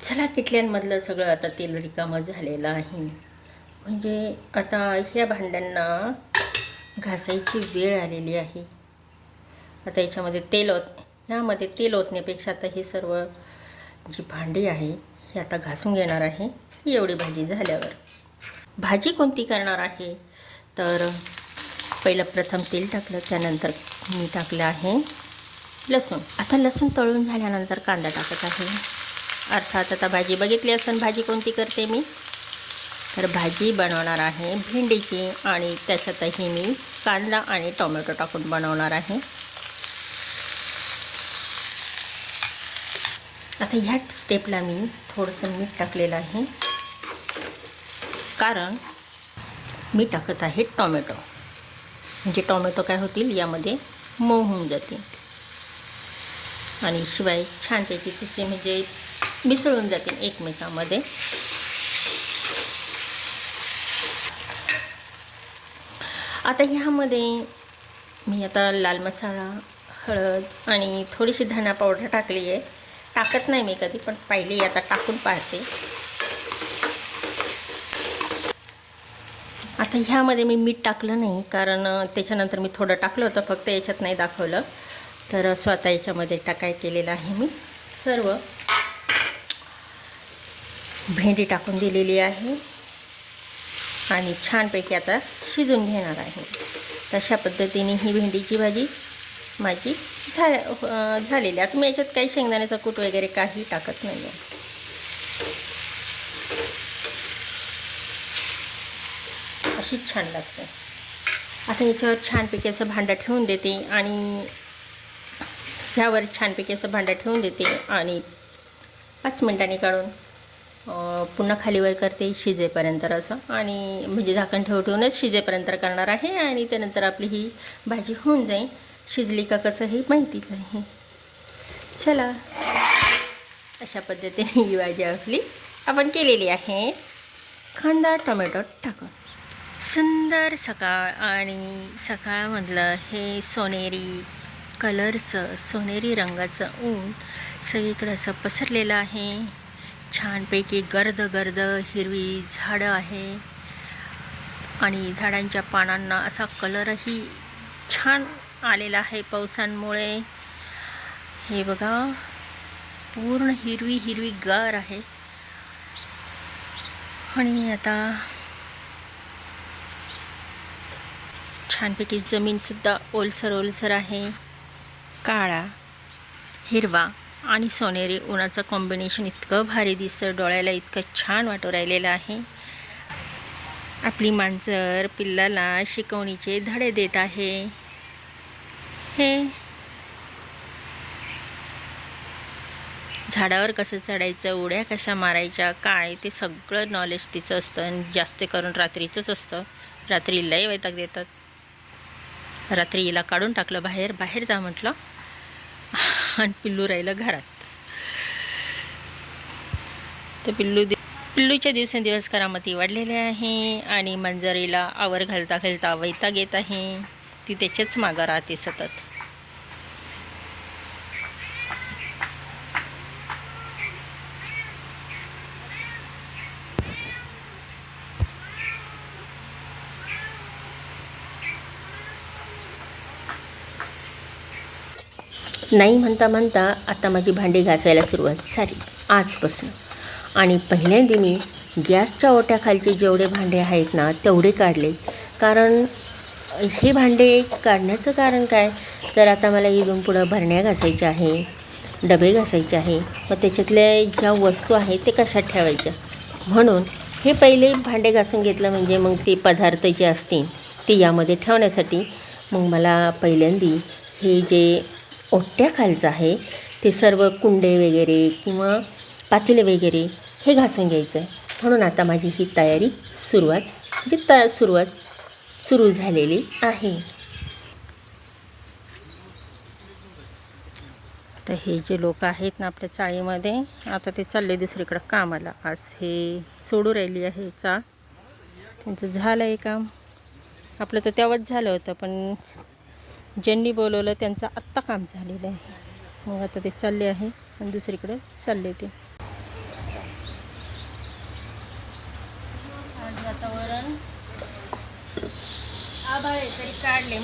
चला किटल्यांमधलं सगळं आता तेल रिकामं झालेलं आहे. म्हणजे आता ह्या भांड्यांना घासायची वेळ आलेली आहे. आता याच्यामध्ये तेल ओत ह्यामध्ये तेल ओतण्यापेक्षा आता हे सर्व जी भांडी आहे ही आता घासून घेणार आहे. ही एवढी भाजी झाल्यावर. भाजी कोणती करणार आहे? तर पहिलं प्रथम तेल टाकलं त्यानंतर मी टाकलं आहे लसूण. आता लसूण तळून झाल्यानंतर कांदा टाकत आहे. अर्थात आता भाजी बघितली असेल भाजी कोणती करते मी? तर भाजी बनवणार आहे भेंडीची आणि त्याच्यातही मी कांदा आणि टोमॅटो टाकून बनवणार आहे. आता ह्या स्टेपला मी थोडंसं मीठ टाकलेलं आहे. कारण मी टाकत आहे टॉमॅटो. म्हणजे टॉमॅटो काय होतील? यामध्ये मऊ होऊन जातील. आणि शिवाय छानपैकी तिचे म्हणजे मिसळून जातील एकमेकांमध्ये. आता ह्यामध्ये मी आता लाल मसाला हळद आणि थोडीशी धना पावडर टाकली आहे. टाकत नाही मी कधी पण पाहिली आता टाकून पाहते. आता ह्यामध्ये मी मीठ टाकलं नाही कारण त्याच्यानंतर मी थोडं टाकलं होतं फक्त याच्यात नाही दाखवलं. तर स्वतः याच्यामध्ये टाकाय केलेलं आहे मी सर्व. भेंडी टाकून दिलेली आहे. आणि छानपैकी आता शिजून घेणार आहे. तशा पद्धतीने ही भेंडीची भाजी माझी झा झालेली आहे. आता मी याच्यात काही शेंगदाण्याचा कूट वगैरे काही टाकत नाही आहे अशीच छान लागते. आता याच्यावर छानपैकी असं भांडं ठेवून देते आणि ह्यावर छानपैकी असं भांडं ठेवून देते आणि पाच मिनटांनी काढून पुन्हा खालीवर करते शिजेपर्यंत असं आणि म्हणजे झाकण ठेव ठेवूनच शिजेपर्यंत करणार आहे आणि त्यानंतर आपली ही भाजी होऊन जाईल. शिजली का कसं हे माहितीच आहे चला. अशा पद्धतीने ही भाजी आपली आपण केलेली आहे. कांदा टोमॅटो टाकून. सुंदर सकाळ आणि सकाळमधलं हे सोनेरी कलरचं सोनेरी रंगाचं ऊन सगळीकडं असं पसरलेलं आहे. छानपैकी गर्द गर्द हिरवी झाडं आहे. आणि झाडांच्या पानांना असा कलरही छान आलेला आहे पावसांमुळे. हे बघा पूर्ण हिरवी हिरवी गार आहे. आणि आता छानपैकी जमीनसुद्धा ओलसर ओलसर आहे. काळा हिरवा. आणि सोनेरी उन्हाचं कॉम्बिनेशन इतकं भारी दिसतं. डोळ्याला इतकं छान वाटू राहिलेलं आहे. आपली मांजर पिल्लाला शिकवणीचे धडे देत आहे. हे. झाडावर कसं चढायचं उड्या कशा मारायच्या काय ते सगळं नॉलेज तिचं असतं आणि जास्त करून रात्रीचंच असतं. रात्री लय वैताग देतात. रात्री हिला काढून टाकलं बाहेर बाहेर जा म्हटलं. आणि पिल्लू राहिलं घरात. तर पिल्लू दि पिल्लूच्या दिवसेंदिवस करामती वाढलेले आहे आणि मंजरीला आवर घालता घालता वैताग येत आहे. ती त्याच्याच मागं राहते सतत. नाही म्हणता म्हणता आता माझी भांडी घासायला सुरुवात झाली आजपासून. आणि पहिल्यांदा मी गॅसच्या ओट्याखालचे जेवढे भांडे आहेत ना तेवढे काढले. कारण हे भांडे काढण्याचं कारण काय? तर आता मला इथून पुढं भरण्या घासायच्या आहे डबे घासायचे आहे. मग त्याच्यातल्या ज्या वस्तू आहेत ते कशात ठेवायच्या? म्हणून हे पहिले भांडे घासून घेतलं म्हणजे मग ते पदार्थ जे असतील ते यामध्ये ठेवण्यासाठी मग मला पहिल्यांदी हे जे ओट्याखालचं आहे. ते सर्व कुंडे वगैरे किंवा पातेले वगैरे हे घासून घ्यायचं आहे म्हणून आता माझी ही तयारी सुरुवात म्हणजे त सुरुवात सुरू झालेली आहे. तर हे जे लोक आहेत ना आपल्या चाळीमध्ये आता ते चालले दुसरीकडं कामाला. आज हे सोडू राहिली आहे चाळ त्यांचं झालं आहे काम. आपलं तर तेव्हाच झालं होतं पण ज्यांनी बोलवलं त्यांचं आत्ता काम झालेलं आहे. मग आता ते चालले आहे आणि दुसरीकडे चालले ते. वातावरण आभाळ आहे तरी काढले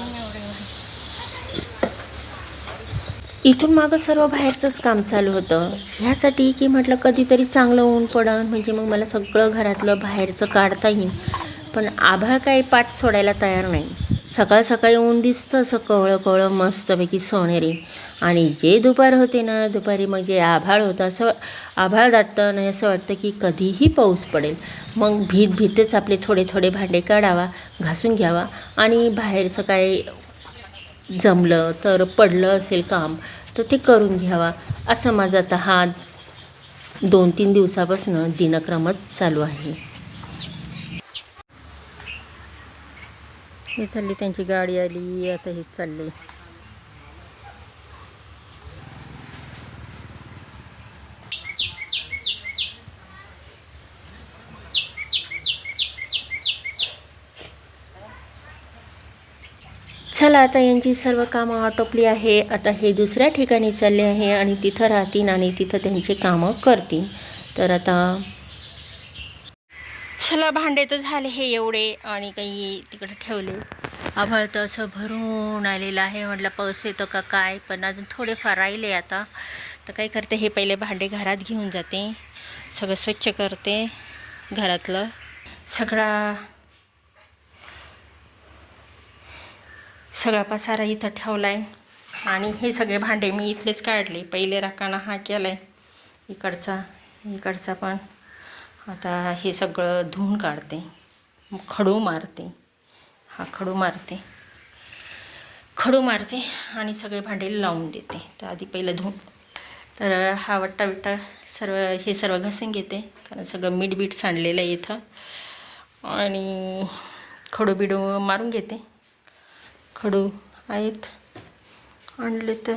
इथून मागं सर्व बाहेरचंच काम चालू होतं. ह्यासाठी की म्हटलं कधीतरी चांगलं ऊन पडन म्हणजे मग मला सगळं घरातलं बाहेरचं काढता येईल पण आभाळ काही पाठ सोडायला तयार नाही. सकाळ सकाळी ऊन दिसतं असं कवळं कवळं मस्तपैकी सोनेरी. आणि जे दुपार होते ना दुपारी मग जे आभाळ होतं असं आभाळ दाटतं आणि असं वाटतं की कधीही पाऊस पडेल. मग भीत भीतच आपले थोडे थोडे भांडे काढावा घासून घ्यावा आणि बाहेरचं सकाळी जमलं तर पडलं असेल काम तर ते करून घ्यावा. असं माझा आता हा दोन तीन दिवसापासून दिनक्रमच चालू आहे. हे चालली त्यांची गाडी आली आता हे चालले चला आता यांची सर्व कामं आटोपली आहे. आता हे दुसऱ्या ठिकाणी चालले आहे आणि तिथं राहतील आणि तिथं त्यांची कामं करतील. तर आता चला भांडे तर झाले हे एवढे आणि काही तिकडे ठेवले. आभाळ तर असं भरून आलेलं आहे. म्हटलं पाऊस येतो का काय? पण अजून थोडेफार राहिले आता. तर काय करते हे पहिले भांडे घरात घेऊन जाते. सगळं स्वच्छ करते घरातलं. सगळा सगळा पसारा इथं ठेवला आहे आणि हे सगळे भांडे मी इथलेच काढले. पहिले राखाना हा केला आहे इकडचा इकडचा पण. आता हे सगळं धुवून काढते खडू मारते. हा खडू मारते. खडू मारते आणि सगळे भांडे लावून देते. तर आधी पहिलं धुवून. तर हा वट्टा विट्टा सर्व हे सर्व घासून घेते. कारण सगळं मीठ बीठ सांडलेलं आहे इथं. आणि खडू बिडू मारून घेते. खडू आहेत. आणले तर.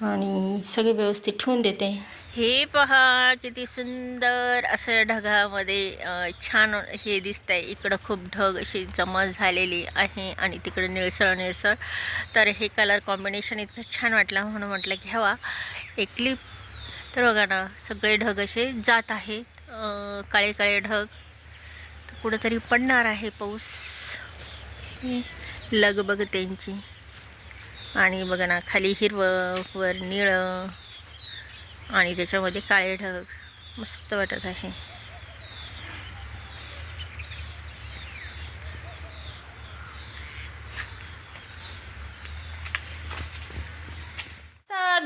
आणि सगळे व्यवस्थित ठेवून देते. हे पहा किती सुंदर असं ढगामध्ये छान हे दिसत आहे इकडं खूप ढग अशी जमा झालेली आहे आणि तिकडं निळसळ निळसळ तर हे कलर कॉम्बिनेशन इतकं छान वाटलं म्हणून म्हटलं घ्यावा. एक क्लिप तर बघा ना सगळे ढग असे जात आहेत. काळे काळे ढग. तर कुठंतरी पडणार आहे पाऊस. लगबग त्यांची. आणि बघा ना खाली हिरवं वर निळं. आणि त्याच्यामध्ये काळे ढग मस्त वाटत आहे.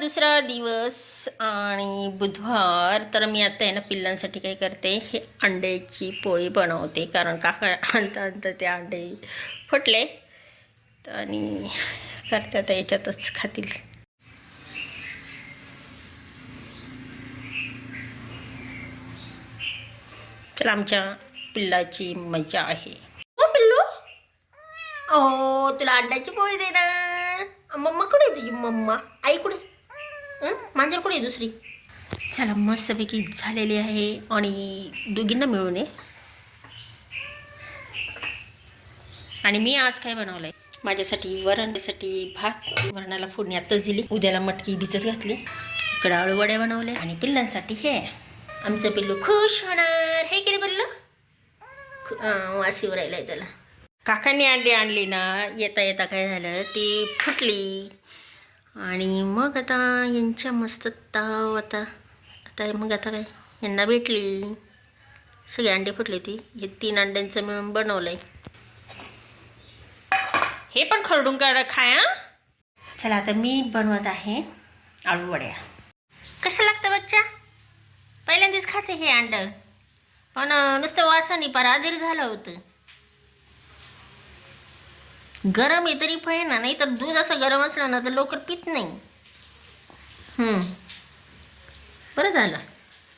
दुसरा दिवस आणि बुधवार तर मी आता आहे ना पिल्लांसाठी काय करते हे अंड्याची पोळी बनवते. कारण काका आणता आणता ते अंडे फुटले. तर आणि करते आता याच्यातच खातील. तर आमच्या पिल्लाची मजा आहे. हो पिल्लू? ओ तुला अंड्याची पोळी देणार. मम्मा कुठे आहे तुझी? मम्मा आई कुठे? मांजर कुठे आहे दुसरी? चला मस्तपैकी झालेली आहे आणि दोघींना मिळून ये. आणि मी आज काय बनवलं आहे माझ्यासाठी वरणसाठी भात वरणाला फोडणी आत्ताच दिली. उद्याला मटकी भिजत घातली. इकडं आळूवड्या बनवल्या आणि पिल्लांसाठी हे. आमचं पिल्लू खुश होणार. हे की पिल्लू खु- वासीवर राहिलाय त्याला. काकांनी अंडी आणली ना येता येता काय झालं? ती फुटली. आणि मग आता यांच्या मस्त ताव आता आता मग आता काय? यांना भेटली. सगळी अंडी फुटली ती. हे तीन अंड्यांचं मिळून बनवलं आहे हे पण खरडून काढ खाया. चला आता मी बनवत आहे आळू वड्या कसं लागतं बच्चा? पहिल्यांदाच खाते हे अंड. पण नुसतं वासाने पार आधीर झालं होतं. गरम आहे तरी फळ ना नाही तर दूध असं गरम असलं ना तर लवकर पित नाही. बरं झालं.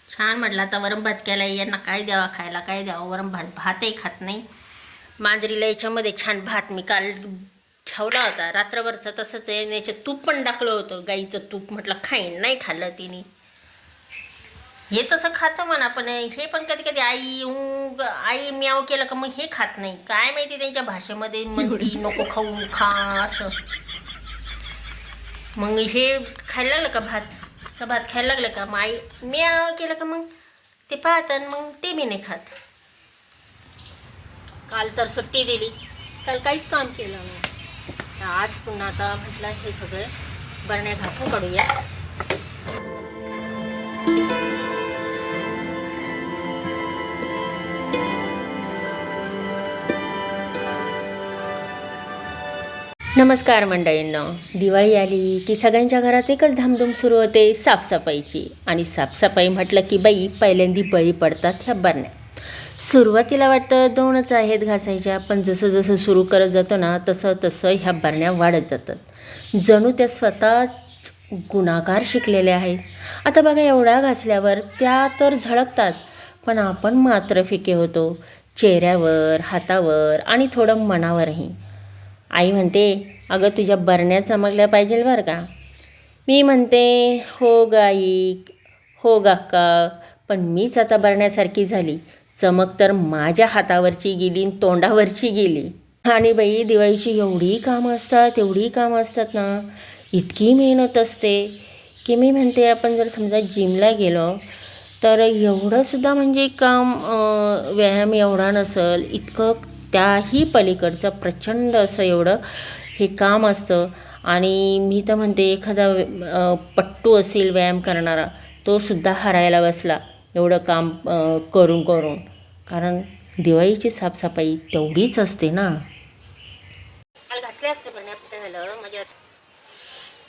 छान म्हटलं आता वरम भात केला यांना काय द्यावा खायला काय द्यावा? वरम भात भातही खात नाही. मांजरीला याच्यामध्ये छान भात मी काल ठेवला होता. रात्रभरचा तसंच आहे याच्यात तूप पण टाकलं होतं. गाईचं तूप म्हटलं खाईन. नाही खाल्लं तिने. हे तसं खातं म्हणा पण हे पण कधी कधी आई ऊ आई म्याव केलं का मग हे खात नाही. काय माहिती त्यांच्या भाषेमध्ये म्हणती नको खाऊ खा असं. मग हे खायला लागलं का भात? असं भात खायला लागलं का? मग आई म्याव केलं का मग? ते पाहतात मग ते बी नाही खात. काल तर सुट्टी दिली. काल काहीच काम केलं आज पुन्हा आता म्हटलं हे सगळे बरण्या घासून काढूया. नमस्कार मंडळींना. दिवाळी आली की सगळ्यांच्या घरात एकच धामधूम सुरू होते साफसफाईची. आणि साफसफाई म्हटलं की बाई पहिल्यांदी बळी पडतात ह्या बरण्या. सुरुवातीला वाटतं दोनच आहेत घासायच्या पण जसं जसं सुरू करत जातो ना तसं तसं ह्या बरण्या वाढत जातात. जणू त्या स्वतःच गुणाकार शिकलेल्या आहेत. आता बघा एवढ्या घासल्यावर त्या तर झळकतात पण आपण मात्र फिके होतो. चेहऱ्यावर हातावर आणि थोडं मनावरही. आई म्हणते अगं तुझ्या बरण्या चमकल्या पाहिजे बरं का? मी म्हणते हो गाई हो गक्का पण मीच आता बरण्यासारखी झाली. चमक तर माझ्या हातावरची गेली आणि तोंडावरची गेली. आणि बाई दिवाळीची एवढी कामं असतात एवढी कामं असतात ना इतकी मेहनत असते की मी म्हणते आपण जर समजा जिमला गेलो तर एवढंसुद्धा म्हणजे काम व्यायाम एवढा नसेल इतकं त्याही पलीकडचं प्रचंड असं एवढं हे काम असतं. आणि मी तर म्हणते एखादा पट्टू असेल व्यायाम करणारा तो सुद्धा हरायला बसला एवढं काम करून करून. कारण दिवाळीची साफसफाई तेवढीच असते ना. काल घासले असते भरण्यापुरतं झालं म्हणजे माझ्या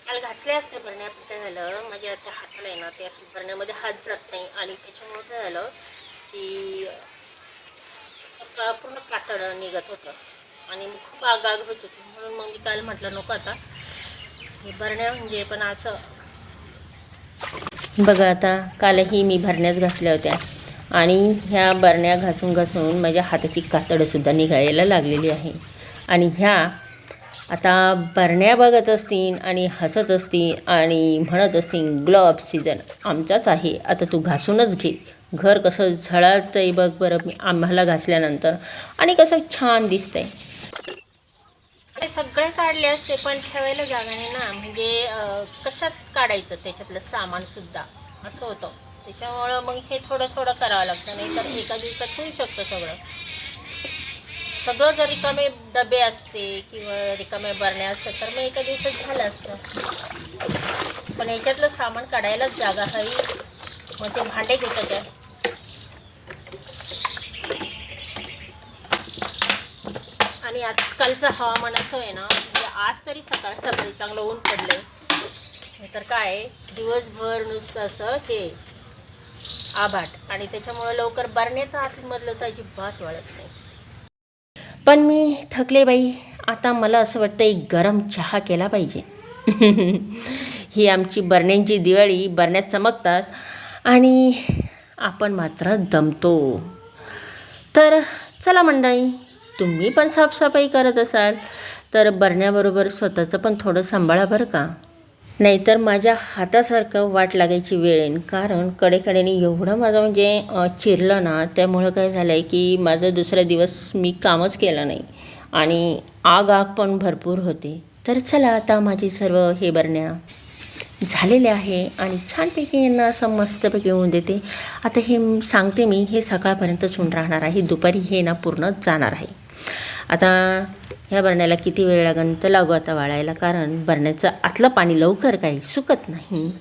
काल घासले असते भरण्यापुरतं झालं म्हणजे माझ्या त्या हाताला आहे ना त्या भरण्यामध्ये हात जात नाही. आणि त्याच्यामुळं काय झालं की असं पूर्ण कातड निघत होतं. आणि खूप आग आग होत होती. म्हणून मग मी काल म्हटलं नको आता. हे भरण्या म्हणजे पण असं. बघा आता कालही मी भरण्याच घासल्या होत्या. आणि ह्या बरण्या घासून घासून माझ्या हाताची कातडंसुद्धा निघायला लागलेली आहे. आणि ह्या आता बरण्या बघत असतील आणि हसत असतील आणि म्हणत असतील ग्लोअप सीझन आमचाच आहे. आता तू घासूनच घे. घर कसं झळाळतं आहे बघ बरं मी आम्हाला घासल्यानंतर. आणि कसं छान दिसतंय. आणि सगळे काढले असते पण ठेवायला जागा नाही ना. म्हणजे कशात काढायचं? त्याच्यातलं सामानसुद्धा असं होतं. त्याच्यामुळं मग हे थोडं थोडं करावं लागतं. नाही तर एका दिवसात होऊ शकतं सगळं. सगळं जर रिकामे डबे असते किंवा रिकामे बरण्या असतात तर मग एका दिवसात झालं असतं. पण याच्यातलं सामान काढायलाच जागा हवी. मग ते भांडे घेतात त्या आणि आजकालचं हवामान असं आहे ना म्हणजे आज तरी सकाळ सकाळी चांगलं ऊन पडलं तर काय दिवसभर नुसतं असं ते आभाट. आणि त्याच्यामुळं लवकर बरण्याचं आतमधलं तर अजिबात वाढत नाही. पण मी थकले बाई. आता मला असं वाटतं एक गरम चहा केला पाहिजे. ही आमची बरण्यांची दिवाळी बरण्यात चमकतात. आणि आपण मात्र दमतो. तर चला मंडळी तुम्ही पण साफसफाई करत असाल तर बरण्याबरोबर स्वतःचं पण थोडं सांभाळा बरं का. नाहीतर माझ्या हातासारखं वाट लागायची वेळ येईन कारण कडेकडेने एवढं माझं म्हणजे चिरलं ना त्यामुळं काय झालं आहे की माझं दुसरा दिवस मी कामच केलं नाही आणि आग आग पण भरपूर होते. तर चला आता माझी सर्व हे बरण्या झालेले आहे आणि छानपैकी यांना असं मस्तपैकी होऊन देते. आता हे सांगते मी हे सकाळपर्यंतच होऊन राहणार आहे दुपारी हे ना पूर्ण जाणार आहे. आता ह्या बरण्याला किती वेळ लागेल तर लागू आता वाळायला कारण बरण्याचं आतलं पाणी लवकर काही सुकत नाही.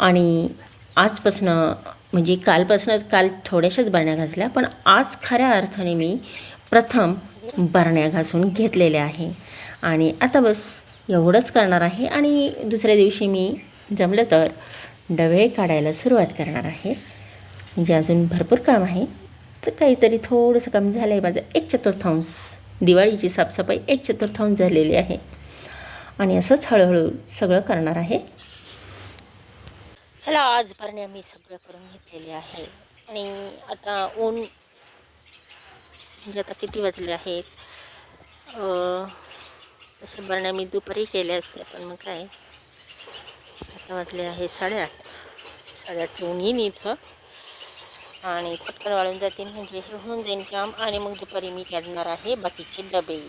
आणि आजपासनं म्हणजे कालपासनं काल थोड्याशाच बरण्या घासल्या पण आज खऱ्या अर्थाने मी प्रथम बरण्या घासून घेतलेल्या आहे. आणि आता बस एवढंच करणार आहे. आणि दुसऱ्या दिवशी मी जमलं तर डबे काढायला सुरुवात करणार आहे. म्हणजे अजून भरपूर काम आहे. तर काहीतरी थोडंसं कमी झालं आहे माझं एक चतुर्थांश. दिवाळीची साफसफाई एक चतुर्थांश झालेली आहे. आणि असंच हळूहळू सगळं करणार आहे. चला आज भरणे मी सगळं करून घेतलेले आहे. आणि आता ऊन म्हणजे आता किती वाजले आहेत? तसे भरण्या मी दुपारी केल्या असते पण मग काय? आता वाजले आहे साडेआठ. साडेआठचं ऊन येईन इथं. आणि पटकन वाळून जातील म्हणजे हे होऊन जाईल काम. आणि मग दुपारी मी काढणार आहे बाकीचे डबे.